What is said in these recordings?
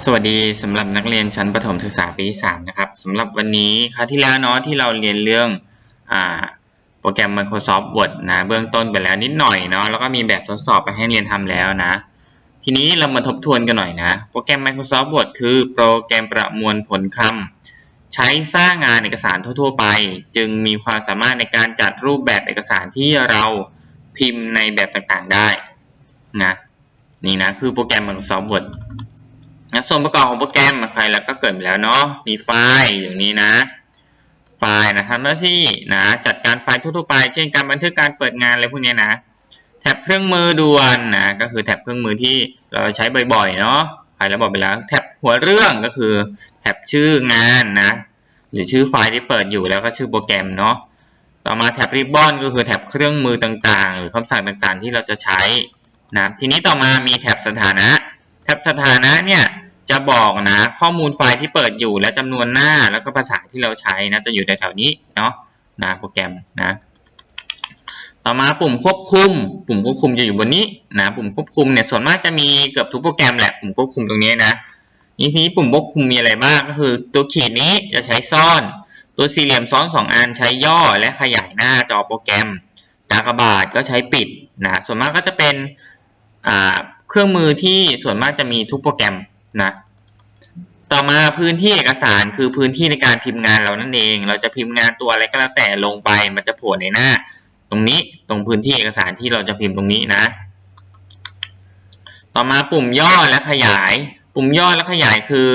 สวัสดีสำหรับนักเรียนชั้นประถมศึกษาปีที่สามนะครับสำหรับวันนี้คราวที่แล้วเนาะที่เราเรียนเรื่องอ่าโปรแกรม Microsoft Word นะเบื้องต้นไปแล้วนิดหน่อยเนาะแล้วก็มีแบบทดสอบไปให้เรียนทำแล้วนะ ทีนี้เรามาทบทวนกันหน่อยนะ โปรแกรม Microsoft Word คือโปรแกรมประมวลผลคำใช้สร้างงานเอกสารทั่ว ๆ ไป จึงมีความสามารถในการจัดรูปแบบเอกสารที่เราพิมพ์ในแบบต่างๆได้นะนี่นะคือโปรแกรม Microsoft Word นะส่วนประกอบของโปรแกรมใครแล้วก็เกิดไปแล้วเนาะมีไฟล์อย่างนี้นะ ไฟล์นะทำหน้าที่นะจัดการไฟล์ทั่วๆไป เช่นการบันทึกการเปิดงานอะไรพวกนี้นะแท็บเครื่องมือด่วนนะก็คือแท็บเครื่องมือที่เราใช้บ่อยๆเนาะใครแล้วบอกไปแล้วแท็บหัวเรื่องก็คือแท็บชื่องานนะหรือชื่อไฟล์ที่เปิดอยู่แล้วก็ชื่อโปรแกรมเนาะต่อมาแท็บริบบอนก็คือแท็บเครื่องมือต่างๆ หรือคำสั่งต่างๆ ที่เราจะใช้นะทีนี้ต่อมามีแท็บสถานะ แท็บสถานะเนี่ย จะบอกนะข้อมูลไฟล์ที่เปิดอยู่และจำนวนหน้าแล้วก็ภาษาที่เราใช้นะจะอยู่ในแถวนี้เนาะนะโปรแกรมนะต่อมาปุ่มควบคุม ปุ่มควบคุมจะอยู่บนนี้นะปุ่มควบคุมเนี่ยส่วนมากจะมีเกือบทุกโปรแกรมแหละปุ่มควบคุมตรงนี้นะนี่ทีนี้ปุ่มควบคุมมีอะไรบ้างก็คือ ตัวขีดนี้จะใช้ซ่อน ตัวสี่เหลี่ยมซ้อนสองอันใช้ย่อและขยายหน้าจอโปรแกรมกากบาทก็ใช้ปิดนะส่วนมากก็จะเป็นเครื่องมือที่ส่วนมากจะมีทุกโปรแกรม นะต่อมาพื้นที่เอกสารคือพื้นที่ในการพิมพ์งานเรานั่นเอง เราจะพิมพ์งานตัวอะไรก็แล้วแต่ลงไปมันจะโผล่ในหน้า ตรงนี้ตรงพื้นที่เอกสารที่เราจะพิมพ์ตรงนี้นะ ต่อมาปุ่มย่อและขยาย ปุ่มย่อและขยายคือ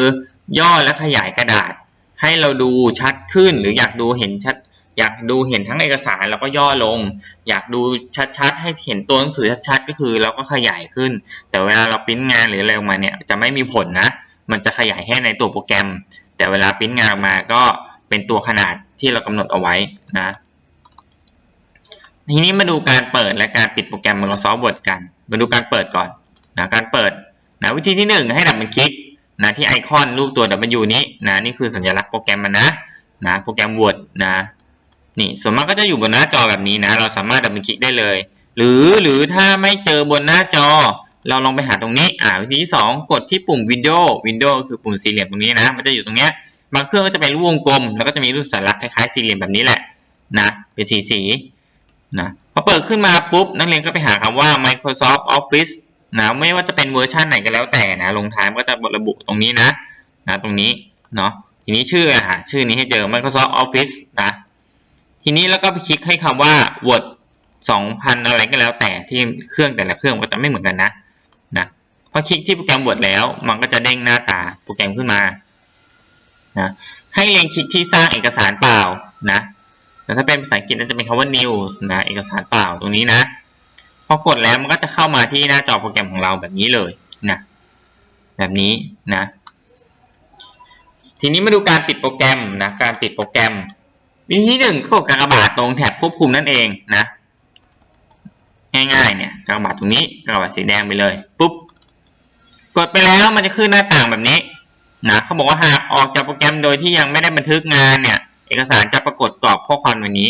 ย่อและขยายกระดาษ ให้เราดูชัดขึ้นหรืออยากดูเห็นชัด อยากดูเห็นทั้งเอกสารแล้วก็ย่อลง อยากดูชัดๆ ให้เห็นตัวหนังสือชัดๆ ก็คือเราก็ขยายขึ้น แต่เวลาเราปริ้นงานหรืออะไรออกมาเนี่ยจะไม่มีผลนะ มันจะขยายแค่ในตัวโปรแกรม แต่เวลาปริ้นงานมาก็เป็นตัวขนาดที่เรากำหนดเอาไว้นะทีนี้มาดูการเปิดและการปิดโปรแกรม Microsoft Word กัน มาดูการเปิดก่อนนะการเปิดนะวิธีที่ 1 ให้ดับเบิลคลิกนะที่ไอคอนรูปตัว W นี้นะนี่คือสัญลักษณ์โปรแกรมมันนะนะโปรแกรม Word นะ นี่ส่วนมากก็จะอยู่บนหน้าจอแบบนี้นะ เราสามารถดับเบิลคลิกได้เลย หรือหรือถ้าไม่เจอบนหน้าจอ เราลองไปหาตรงนี้อ่าวิธีที่ 2 กดที่ปุ่ม Windows Windows คือปุ่มสี่เหลี่ยมตรงนี้นะ มันจะอยู่ตรงเนี้ยบางเครื่องก็จะเป็นรูปวงกลม แล้วก็จะมีรูปสัญลักษณ์คล้ายๆสี่เหลี่ยมแบบนี้แหละนะเป็นสีสีนะพอเปิดขึ้นมาปุ๊บนักเรียนก็ไปหาคำว่า Microsoft Office นะไม่ว่าจะเป็นเวอร์ชันไหนก็แล้วแต่นะลงท้ายมันก็จะระบุตรงนี้นะนะตรงนี้เนาะทีนี้ชื่ออะชื่อนี้ให้เจอ Microsoft Office นะ ทีนี้แล้วก็ไปคลิกให้คำว่า Word 2,000 อะไรก็แล้วแต่ที่เครื่องแต่ละเครื่องก็จะไม่เหมือนกันนะนะพอคลิกที่โปรแกรม Word แล้ว มันก็จะเด้งหน้าตาโปรแกรมขึ้นมานะให้เล็งคลิกที่สร้างเอกสารเปล่านะแต่ถ้าเป็นภาษาอังกฤษก็จะเป็นคำว่า new นะเอกสารเปล่าตรงนี้นะพอกดแล้วมันก็จะเข้ามาที่หน้าจอโปรแกรมของเราแบบนี้เลยนะแบบนี้นะทีนี้มาดูการปิดโปรแกรมนะการปิดโปรแกรม วิธีที่หนึ่งก็กดกากบาทตรงแถบควบคุมนั่นเองนะ ง่ายๆเนี่ยกากบาทตรงนี้กากบาทสีแดงไปเลยปุ๊บกดไปแล้วมันจะขึ้นหน้าต่างแบบนี้นะเขาบอกว่าหากออกจากโปรแกรมโดยที่ยังไม่ได้บันทึกงานเนี่ย เอกสารจะปรากฏกรอบข้อความแบบนี้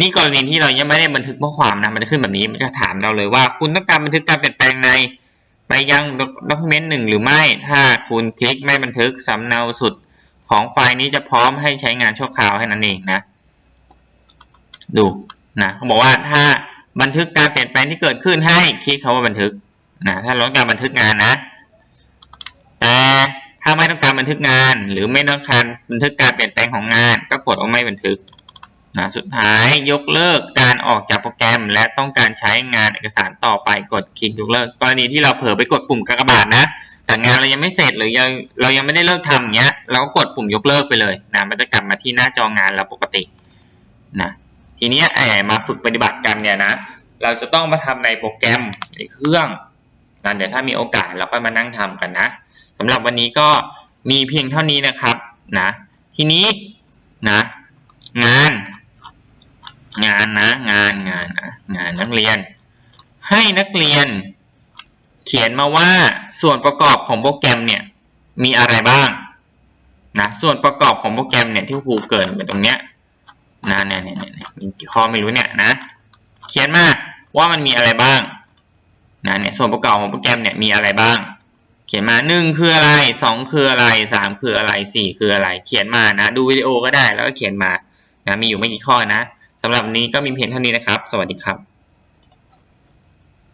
นี่กรณีที่เรายังไม่ได้บันทึกข้อความนะมันจะขึ้นแบบนี้มันจะถามเราเลยว่า คุณต้องการบันทึกการเปลี่ยนแปลงในไปยังด็อกเมนต์หนึ่งหรือไม่ ถ้าคุณคลิกไม่บันทึกสำเนาสุด ของไฟล์นี้จะพร้อมให้ใช้งานชั่วคราวให้นั้นเองนะ ดูนะเขาบอกว่าถ้าบันทึกการเปลี่ยนแปลงที่เกิดขึ้นให้คลิกคำว่าบันทึกนะถ้าต้องการบันทึกงานนะ แต่ถ้าไม่ต้องการบันทึกงาน หรือไม่ต้องการบันทึกการเปลี่ยนแปลงของงาน ก็กดว่าไม่บันทึกนะสุดท้ายยกเลิกการออกจากโปรแกรม และต้องการใช้งานเอกสารต่อไปกดคลิกยกเลิก กรณีที่เราเผลอไปกดปุ่มกากบาทนะ แต่งานเรายังไม่เสร็จหรือยังเรายังไม่ได้เลิกทำอย่างเงี้ย เราก็กดปุ่มยกเลิกไปเลยนะมันจะกลับมาที่หน้าจองานเราปกตินะทีนี้แอบมาฝึกปฏิบัติกันเนี่ยนะเราจะต้องมาทำในโปรแกรมในเครื่องนะเดี๋ยวถ้ามีโอกาสเราก็มานั่งทำกันนะสำหรับวันนี้ก็มีเพียงเท่านี้นะครับนะทีนี้นะงาน งานนะงานงานนะงานนักเรียน ให้นักเรียน เขียนมาว่า ส่วนประกอบของโปรแกรมเนี่ยมีอะไรบ้างนะส่วนประกอบของโปรแกรมเนี่ยที่ครูเกินไปตรงเนี้ยนะเนี่ยเนี่ยเนี่ยมีกี่ข้อไม่รู้เนี่ยนะเขียนมาว่ามันมีอะไรบ้างนะเนี่ยส่วนประกอบของโปรแกรมเนี่ยมีอะไรบ้าง เขียนมาหนึ่งคืออะไรสองคืออะไรสามคืออะไรสี่คืออะไร เขียนมานะ ดูวิดีโอก็ได้แล้วก็เขียนมานะมีอยู่ไม่กี่ข้อนะสำหรับนี้ก็มีเพียงเท่านี้นะครับ สวัสดีครับ